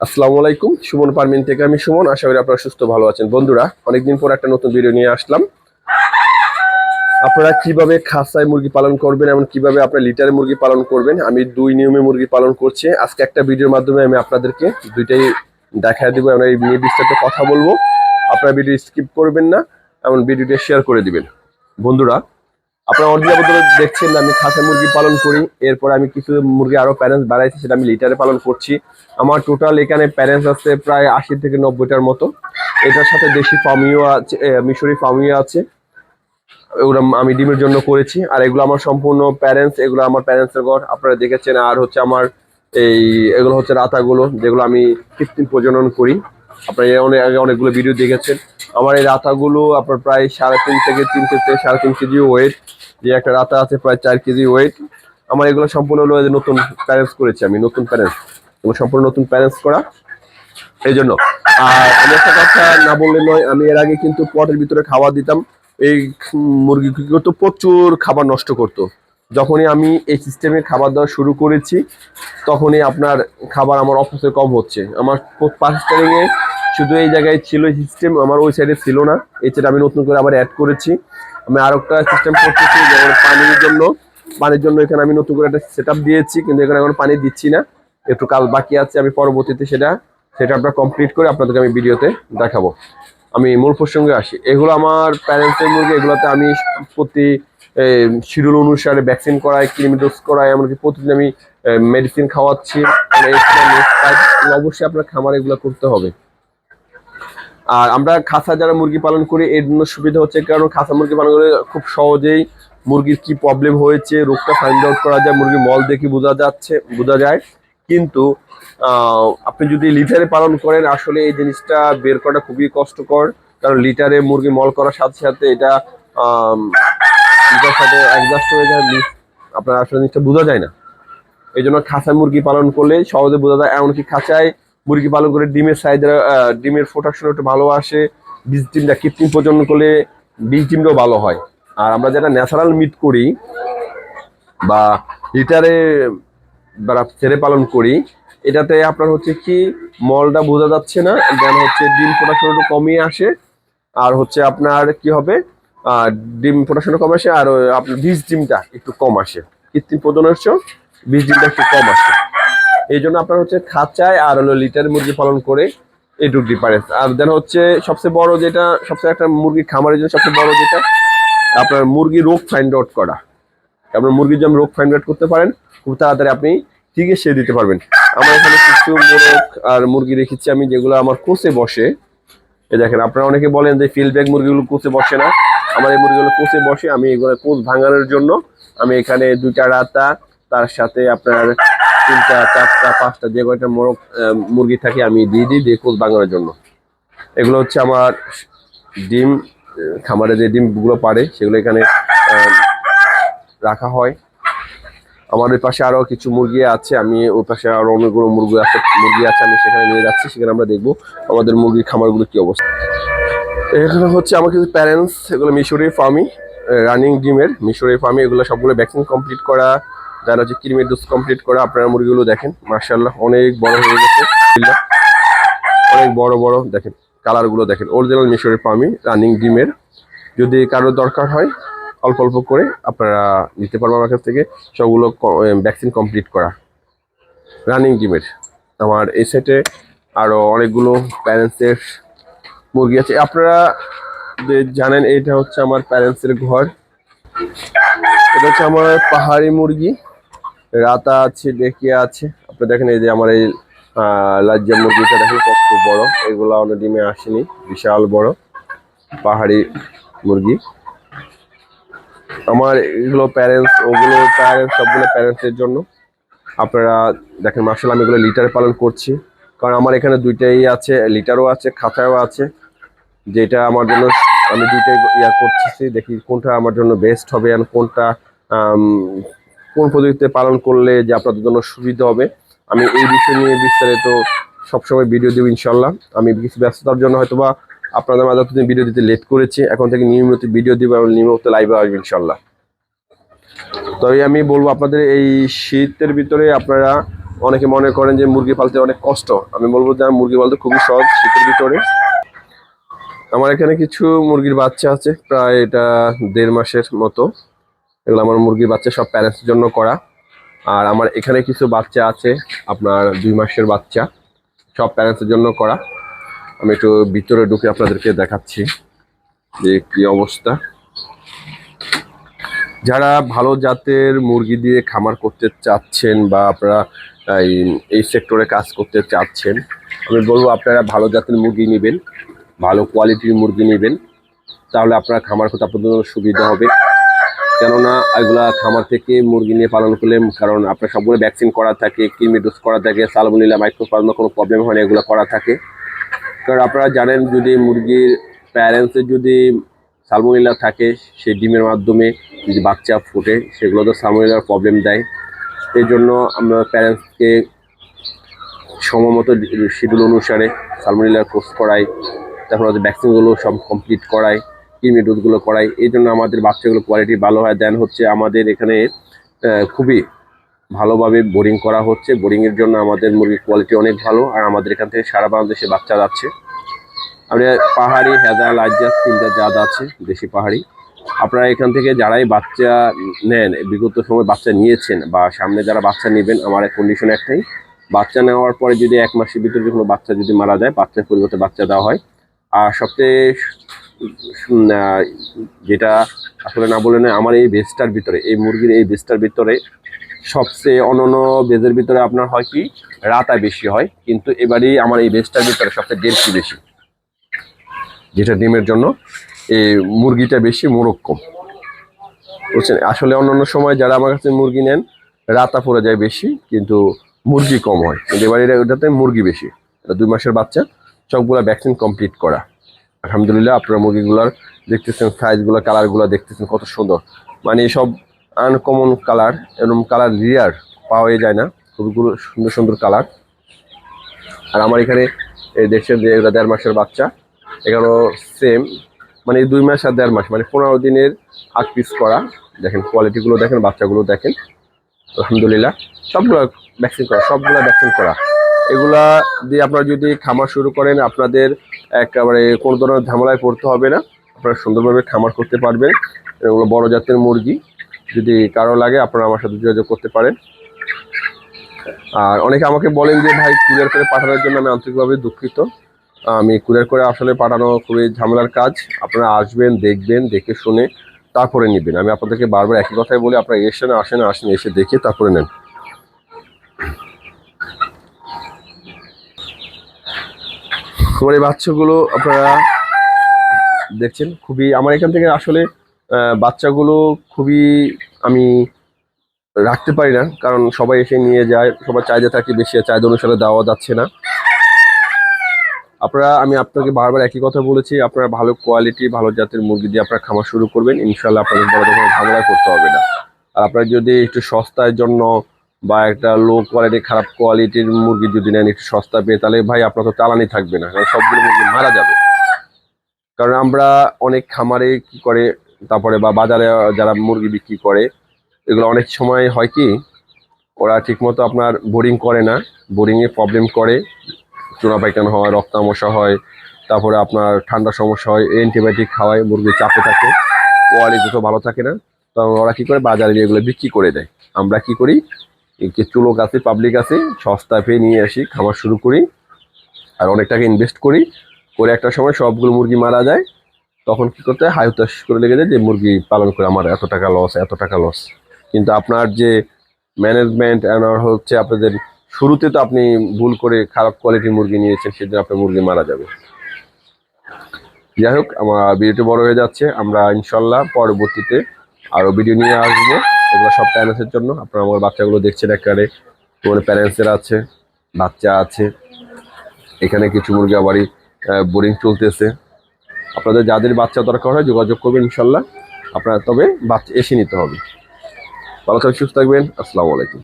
আসসালামু আলাইকুম, সুমন পারমিন থেকে আমি সুমন। আশা করি আপনারা সুস্থ ভালো আছেন। বন্ধুরা, অনেকদিন পর একটা নতুন ভিডিও নিয়ে আসলাম। আপনারা কীভাবে খাসায় মুরগি পালন করবেন এবং কীভাবে আপনার লিটারে মুরগি পালন করবেন? আমি দুই নিয়মে মুরগি পালন করছি। আজকে একটা ভিডিওর মাধ্যমে আমি আপনাদেরকে দুইটাই দেখায় দেবো। আমরা এই নিয়ে বিস্তারিত কথা বলব। আপনারা ভিডিও স্কিপ করবেন না এমন ভিডিওটা শেয়ার করে দিবেন। বন্ধুরা আপনারা অরিজিনাল দেখছেন, আমি খাসা মুরগি পালন করি। এরপর আমি কিছু মুরগি আরও প্যারেন্টস বাড়াইছি, সেটা আমি লিটারে পালন করছি। আমার টোটাল এখানে প্যারেন্টস আছে প্রায় আশি থেকে নব্বইটার মতো। এটার সাথে দেশি ফার্মিও আছে মিশরি ফার্মিও আছে। এগুলো আমি ডিমের জন্য করেছি। আর এগুলো আমার সম্পূর্ণ প্যারেন্টস এগুলো আমার প্যারেন্টসের ঘর। আপনারা দেখেছেন, আর হচ্ছে আমার এই, এগুলো হচ্ছে রাতাগুলো, যেগুলো আমি কৃত্রিম প্রজনন করি। আপনারা অনেক আগে অনেকগুলো ভিডিও দেখেছেন। আমার এই রাতাগুলো আপনার প্রায় সাড়ে তিন থেকে তিন থেকে সাড়ে তিন কেজি ওয়েট যে একটা রাতা আছে প্রায় চার কেজি ওয়েট আমার এগুলো সম্পূর্ণ হলো নতুন প্যারেন্টস করেছি আমি, নতুন প্যারেন্টস এগুলো সম্পূর্ণ নতুন প্যারেন্টস করা। এই জন্য। আর একটা কথা না বললে নয়, আমি এর আগে কিন্তু পটের ভিতরে খাবার দিতাম। এই মুরগি কি করতো? প্রচুর খাবার নষ্ট করতো। যখনই আমি এই সিস্টেমে খাবার দেওয়া শুরু করেছি, তখনই আপনার খাবার আমার অপচয় কম হচ্ছে। আমার পাঁচটারিং এ শুধু এই জায়গায় ছিল সিস্টেম আমার ওই সাইডে ছিল না। এই সাইডে আমি নতুন করে আবার অ্যাড করেছি। আমি আর একটা সিস্টেম করতেছি, যেমন পানির জন্য। পানির জন্য এখানে আমি নতুন করে একটা সেট দিয়েছি, কিন্তু এখানে এখন পানি দিচ্ছি না। একটু কাল বাকি আছে, আমি পরবর্তীতে সেটা সেটা আপনার কমপ্লিট করে আপনাদেরকে আমি ভিডিওতে দেখাবো। আমি মূল প্রসঙ্গে আসি। এগুলো আমার প্যারেন্টসের মুরগি, এগুলোতে আমি প্রতি শিডিউল অনুসারে ভ্যাকসিন করাই ক্রিমি ডোজ করাই এমনকি প্রতিদিন আমি মেডিসিন খাওয়াচ্ছি। মানে অবশ্যই আপনার খামার এগুলো করতে হবে। আর আমরা খাসা যারা মুরগি পালন করি, এর জন্য সুবিধা হচ্ছে কারণ খাসা মুরগি পালন করে খুব সহজেই মুরগির কি প্রবলেম হয়েছে, রোগটা ফাইন্ড আউট করা যায়, মুরগির মল দেখে বোঝা যাচ্ছে, বোঝা যায়। কিন্তু আপনি যদি লিটারে পালন করেন, আসলে এই জিনিসটা বের করাটা খুবই কষ্টকর। কারণ লিটারে মুরগি মল করার সাথে সাথে এটা লিটার সাথে অ্যাডজাস্ট হয়ে যায় লি- আপনার আসলে জিনিসটা বোঝা যায় না। এই জন্য খাঁচা মুরগি পালন করলে সহজে বোঝা যায়, এমনকি খাঁচায় মুরগি পালন করে ডিমের সাইজ ডিমের প্রোডাকশন একটু ভালো আসে, বীজ ডিমটা কৃত্রিম প্রজনন করলে বীজ ডিমটাও ভালো হয়। আর আমরা যেটা ন্যাচারাল মিট করি বা লিটারে ছেড়ে পালন করি, এটাতে আপনার হচ্ছে কি, মলটা বোঝা যাচ্ছে না দেন হচ্ছে ডিম প্রোডাকশন একটু কমিয়ে আসে। আর হচ্ছে আপনার কি হবে ডিম প্রোডাকশনটা কম আসে আর আপনার বীজ ডিমটা একটু কম আসে। কৃত্রিম প্রজনের চেয়েও বীজ ডিমটা একটু কম আসে। এই জন্য আপনার হচ্ছে খাঁচায় আর হলো লিটার মুরগি পালন করে এইটুক ডিফারেন্স আর দেন হচ্ছে সবচেয়ে বড় যেটা, সবচেয়ে একটা মুরগি খামারের জন্য সবচেয়ে বড় যেটা, আপনার মুরগি রোগ ফাইন্ড আউট করা। আপনার মুরগির যেমন রোগ ফাইন্ড আউট করতে পারেন, খুব তাড়াতাড়ি আপনি চিকিৎসা দিতে পারবেন। আমার এখানে কিছু মোরগ আর মুরগি রেখেছি আমি, যেগুলো আমার কোষে বসে। এ দেখেন, আপনারা অনেকে বলেন যে ফিল্ড ব্যাগ মুরগিগুলো কোষে বসে না। আমার এই মুরগিগুলো কোষে বসে, আমি এগুলো কোষ ভাঙানোর জন্য আমি এখানে দুইটা রাতা, তার সাথে আপনার তিনটা, চারটা, পাঁচটা, যে কয়টা মোরগ মুরগি থাকে আমি দিয়ে দিই, দিয়ে কোচ ভাঙানোর জন্য। এগুলো হচ্ছে আমার ডিম, খামারে যে ডিমগুলো পারে সেগুলো এখানে রাখা হয়। আমার ওই পাশে আরও কিছু মুরগি আছে, আমি ওই পাশে আরও অনেকগুলো মুরগি আছে মুরগি আছে আমি সেখানে নিয়ে যাচ্ছি, সেখানে আমরা দেখব আমাদের মুরগির খামারগুলো কি অবস্থা। এখানে হচ্ছে আমার কিছু প্যারেন্টস এগুলো মিশরি ফার্মি রানিং ডিমের মিশরি ফার্মি এগুলো সবগুলো ভ্যাকসিন কমপ্লিট করা, যারা হচ্ছে ক্রিমের ডোজ কমপ্লিট করা, আপনারা মুরগিগুলো দেখেন মার্শাল্লাহ অনেক বড় হয়ে গেছে অনেক বড় বড়, দেখেন কালারগুলো দেখেন অরিজিনাল মিশরি ফার্মি রানিং ডিমের। যদি কারোর দরকার হয়, অল্প অল্প করে আপনারা নিতে পারবেন আমার কাছ থেকে, সবগুলো ভ্যাকসিন কমপ্লিট করা রানিং ডিমের। আমার এই সেটে আরও অনেকগুলো প্যারেন্টসের মুরগি আছে। আপনারা জানেন, এটা হচ্ছে আমার প্যারেন্টসের ঘর। এটা হচ্ছে আমার পাহাড়ি মুরগি। রাতা আছে, ডেকিয়া আছে। আপনি দেখেন এই যে আমার এই লাজ্জা মুরগিটা দেখেন, কত বড়। এগুলো অনেক ডিমে আসেনি, বিশাল বড় পাহাড়ি মুরগি। আমার এগুলো প্যারেন্টস ওগুলো প্যারেন্টস সবগুলো প্যারেন্টসের জন্য। আপনারা দেখেন মার্শাল আমি এগুলো লিটারে পালন করছি। কারণ আমার এখানে দুইটাই আছে, লিটারও আছে, খাতাও আছে। যেটা আমার জন্য আমি দুইটাই ইয়া করতেছি, দেখি কোনটা আমার জন্য বেস্ট হবে আর কোনটা কোন পদ্ধতিতে পালন করলে যে আপনাদের জন্য সুবিধা হবে। আমি এই বিষয় নিয়ে বিস্তারিত সবসময় ভিডিও দেবো ইনশাল্লাহ আমি কিছু ব্যস্ততার জন্য হয়তো বা আপনাদের মাঝে এতদিন ভিডিও দিতে লেট করেছি, এখন থেকে নিয়মিত ভিডিও দিব এবং নিয়মিত লাইভে আসবে ইনশাল্লাহ তবে আমি বলব আপনাদের এই শীতের ভিতরে আপনারা অনেকে মনে করেন যে মুরগি পালতে অনেক কষ্ট। আমি বলব যে মুরগি পালতে খুবই সহজ, শীতের ভিতরে। আমার এখানে কিছু মুরগির বাচ্চা আছে, প্রায় এটা দেড় মাসের মতো। এগুলো আমার মুরগির বাচ্চা, সব প্যারেন্টসের জন্য করা। আর আমার এখানে কিছু বাচ্চা আছে, আপনার দুই মাসের বাচ্চা। সব প্যারেন্টসের জন্য করা। আমি একটু ভিতরে ঢুকে আপনাদেরকে দেখাচ্ছি যে কি অবস্থা। যারা ভালো জাতের মুরগি দিয়ে খামার করতে চাচ্ছেন বা আপনারা এই এই সেক্টরে কাজ করতে চাচ্ছেন। আমি বলব আপনারা ভালো জাতের মুরগি নেবেন, ভালো কোয়ালিটির মুরগি নেবেন, তাহলে আপনার খামার করতে আপনাদের সুবিধা হবে। কেননা এগুলা খামার থেকে মুরগি নিয়ে পালন করলে, কারণ আপনার সবগুলো ভ্যাকসিন করা থাকে, কৃমি ডোজ করা থাকে সালমোনিলা মাইক্রোপালমা কোনো প্রবলেম হয় না, এগুলো করা থাকে। কারণ আপনারা জানেন যদি মুরগির প্যারেন্টসের যদি সালমোনিলা থাকে, সেই ডিমের মাধ্যমে যদি বাচ্চা ফোটে সেগুলো তো সালমোনিলার প্রবলেম দেয়। এই জন্য আমরা প্যারেন্টসকে সময় মতো শিডিউল অনুসারে সালমোনিলার কোর্স করাই, তারপর হচ্ছে ভ্যাকসিনগুলো সব কমপ্লিট করাই, কৃমি ডোজগুলো করাই। এই জন্য আমাদের বাচ্চাগুলো কোয়ালিটি ভালো হয়। দেন হচ্ছে আমাদের এখানে খুবই ভালোভাবে বোরিং করা হচ্ছে। বোরিংয়ের জন্য আমাদের মুরগির কোয়ালিটি অনেক ভালো। আর আমাদের এখান থেকে সারা বাংলাদেশে বাচ্চা যাচ্ছে। আমরা পাহাড়ি হেদা লাজ্জা তিনটা জাত আছে, দেশি পাহাড়ি। আপনারা এখান থেকে যারাই বাচ্চা নেন, বিগত সময় বাচ্চা নিয়েছেন বা সামনে যারা বাচ্চা নেবেন, আমার এক কন্ডিশন একটাই, বাচ্চা নেওয়ার পরে যদি এক মাসের ভিতরে কোনো বাচ্চা যদি মারা যায়, বাচ্চার পরিবর্তে বাচ্চা দেওয়া হয়। আর সবচেয়ে যেটা আসলে না বলে নয়, আমার এই বেস্টার ভিতরে, এই মুরগির এই বেস্টার ভিতরে সবচেয়ে অন্যান্য বেজের ভিতরে আপনার হয় কি? রাতা বেশি হয়, কিন্তু এবারই আমার এই বেস্টার ভিতরে সবচেয়ে ডেন্সি বেশি, যেটা ডিমের জন্য। মুরগিটা বেশি মোরগ কম বুঝছেন? আসলে অন্যান্য সময় যারা আমার কাছে মুরগি নেন, রাতা পড়ে যায় বেশি, কিন্তু মুরগি কম হয়। কিন্তু এবার এটা ওটাতে মুরগি বেশি। এটা দুই মাসের বাচ্চা সবগুলা ভ্যাকসিন কমপ্লিট করা। আলহামদুলিল্লাহ, আপনারা মুরগিগুলার দেখতেছেন সাইজগুলো কালারগুলো দেখতেছেন, কত সুন্দর। মানে সব আনকমন কালার এরকম কালার রিয়ার পাওয়া যায় না। খুবই গুলো সুন্দর সুন্দর কালার আর আমার এখানে দেশের যে দেড় মাসের বাচ্চা। এখানেও সেম মানে দুই মাস আর দেড় মাস মানে পনেরো দিনের আগ পিস করা। দেখেন কোয়ালিটিগুলো দেখেন, বাচ্চাগুলো দেখেন। আলহামদুলিল্লাহ, সবগুলো ভ্যাকসিন করা, সবগুলো ভ্যাকসিন করা। এগুলা দিয়ে আপনারা যদি খামার শুরু করেন, আপনাদের একেবারে কোনো ধরনের ঝামেলায় পড়তে হবে না। আপনারা সুন্দরভাবে খামার করতে পারবেন। এগুলো বড় জাতের মুরগি। যদি কারও লাগে, আপনারা আমার সাথে যোগাযোগ করতে পারেন। আর অনেকে আমাকে বলেন যে, ভাই, কুরিয়ার করে পাঠানোর জন্য আমি আন্তরিকভাবে দুঃখিত। আমি কুরিয়ার করে আসলে পাঠানো খুবই ঝামেলার কাজ। আপনারা আসবেন, দেখবেন, দেখে শুনে তারপরে নেবেন। আমি আপনাদেরকে বারবার একই কথাই বলি, আপনারা এসে না আসেন আসেন, এসে দেখে তারপরে নেন। আমার এই বাচ্চাগুলো আপনারা দেখছেন, খুবই আমার এখান থেকে আসলে বাচ্চাগুলো খুবই আমি রাখতে পারি না, কারণ সবাই এসে নিয়ে যায়, সবার চাহিদা থাকে বেশি চাহিদা অনুসারে দেওয়া যাচ্ছে না। আপনারা, আমি আপনাকে বারবার একই কথা বলেছি, আপনারা ভালো কোয়ালিটি ভালো জাতের মুরগি দিয়ে আপনারা খামার শুরু করবেন ইনশাল্লাহ আপনাদের বড় ঝামেলা করতে হবে না। আর আপনারা যদি একটু সস্তার জন্য বা একটা লো কোয়ালিটি খারাপ কোয়ালিটির মুরগি যদি নেন একটু সস্তা পেয়ে, তাহলে ভাই আপনার তো চালানি থাকবে না, কারণ সবগুলো মুরগি মারা যাবে। কারণ আমরা অনেক খামারে কি করে, তারপরে বা বাজারে যারা মুরগি বিক্রি করে, এগুলো অনেক সময় হয় কি, ওরা ঠিকমতো আপনার বোরিং করে না বোরিংয়ে প্রবলেম করে চুনা পায়খানা হয় রক্তামশা হয়, তারপরে আপনার ঠান্ডা সমস্যা হয়, অ্যান্টিবায়োটিক খাওয়ায় মুরগি চাপে থাকে কোয়ালিটি তো ভালো থাকে না, তখন ওরা কী করে, বাজারে নিয়ে এগুলো বিক্রি করে দেয়। আমরা কি করি কিছু লোক আছে পাবলিক আছে, সস্তা পেয়ে নিয়ে আসি খাবার শুরু করি, আর অনেক টাকা ইনভেস্ট করি, করে একটা সময় সবগুলো মুরগি মারা যায়, তখন কি করতে হয় হাই হতাশ করে লেগে যায় যে মুরগি পালন করে আমার এত টাকা লস এত টাকা লস কিন্তু আপনার যে ম্যানেজমেন্ট হচ্ছে আপনাদের শুরুতে তো আপনি ভুল করে খারাপ কোয়ালিটির মুরগি নিয়েছেন, সেদিন আপনার মুরগি মারা যাবে। যাই হোক, আমার ভিডিওটি বড় হয়ে যাচ্ছে। আমরা ইনশাল্লাহ পরবর্তীতে আরও ভিডিও নিয়ে আসব। এগুলো সব প্যারেন্টসের জন্য। আপনারা আমার বাচ্চাগুলো দেখছেন একেবারে। তোমার প্যারেন্টসের আছে, বাচ্চা আছে। এখানে কিছু মুরগি আবারই বোরিং চলতেছে। আপনাদের যাদের বাচ্চা দরকার হয় যোগাযোগ করবেন ইনশাল্লাহ। আপনারা তবে বাচ্চা এসে নিতে হবে। ভালো থাকবেন, সুস্থ থাকবেন। আসসালামু আলাইকুম।